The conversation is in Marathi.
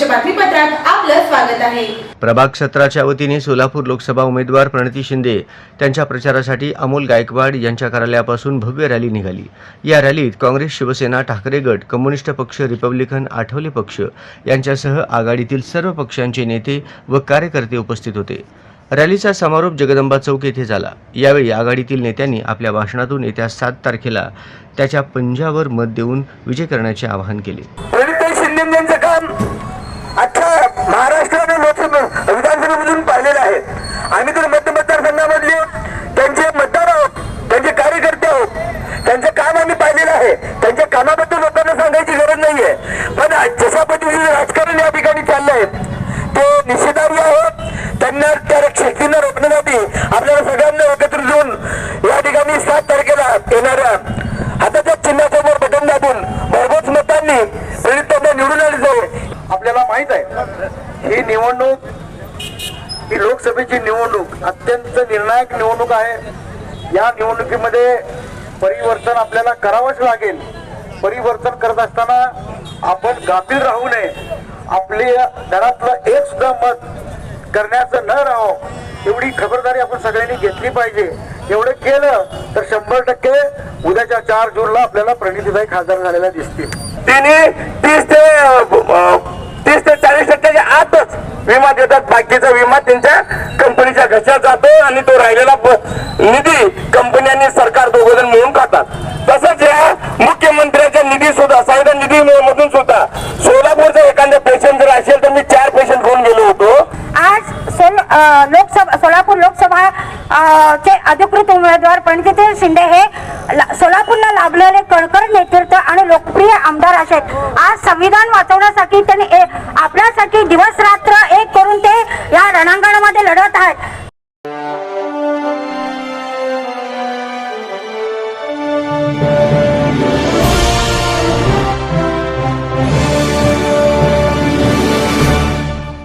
सत्रात आपलं स्वागत आहे. प्रभाग सत्राच्या वतीने सोलापूर लोकसभा उमेदवार प्रणिती शिंदे त्यांच्या प्रचारासाठी अमोल गायकवाड यांच्या कार्यालयापासून भव्य रॅली निघाली. या रॅलीत काँग्रेस शिवसेना ठाकरे गट कम्युनिस्ट पक्ष रिपब्लिकन आठवले पक्ष यांच्यासह आघाडीतील सर्व पक्षांचे नेते व कार्यकर्ते उपस्थित होते. रॅलीचा समारोप जगदंबा चौक येथे झाला. यावेळी आघाडीतील नेत्यांनी आपल्या भाषणातून येत्या सात तारखेला त्याच्या पंजावर मत देऊन विजय करण्याचे आवाहन केले. प्रणिताई शिंदे यांचं काम अख्ख्या महाराष्ट्र आणि लोकसभा विधानसभेमधून पाहिलेलं आहे. आम्ही तर मध्य मतदारसंघामधले त्यांचे मतदार आहोत. त्यांचे कार्यकर्ते आहोत. त्यांचं काम आम्ही पाहिलेलं आहे. त्यांच्या कामाबद्दल लोकांना सांगायची गरज नाहीये. पण जशा पद्धतीने राजकारण या ठिकाणी चाललंय ते निषेधार्ह आहोत. त्यांना त्या शक्तींना रोखण्यासाठी ही निवडणूक ही लोकसभेची निवडणूक अत्यंत निर्णायक निवडणूक आहे. या निवडणुकीमध्ये परिवर्तन आपल्याला करावंच लागेल. परिवर्तन करत असताना आपण गाफील राहू नये. आपली घरातलं एक सुद्धा मत करण्याचं न राहो. एवढी खबरदारी आपण सगळ्यांनी घेतली पाहिजे. एवढं केलं तर शंभर टक्के उद्याच्या चार जूनला आपल्याला प्रणितीताई खासदार झालेल्या दिसतील. तिने तीस ते विमा देतात बाकीचा विमा त्यांच्या कंपनीच्या घशात जातो आणि तो राहिलेला निधी कंपनी आणि सरकार दोघं मिळून खातात तसंच या मुख्यमंत्र्यांच्या निधी सुद्धा संविधान निधी मधून सुद्धा सोलापूरचा एखादा पेशंट जर असेल तर मी चार पेशंट घेऊन गेलो होतो. आज सोल लोकसभा सोलापूर लोकसभा चे अधिकृत उमेदवार पंडितजी शिंदे हे सोलापूरला लाभलेले कणकर नेतृत्व आणि लोकप्रिय आमदार असे. आज संविधान वाचवण्यासाठी त्यांनी आपल्यासाठी दिवस या रणांगणामध्ये लढत आहेत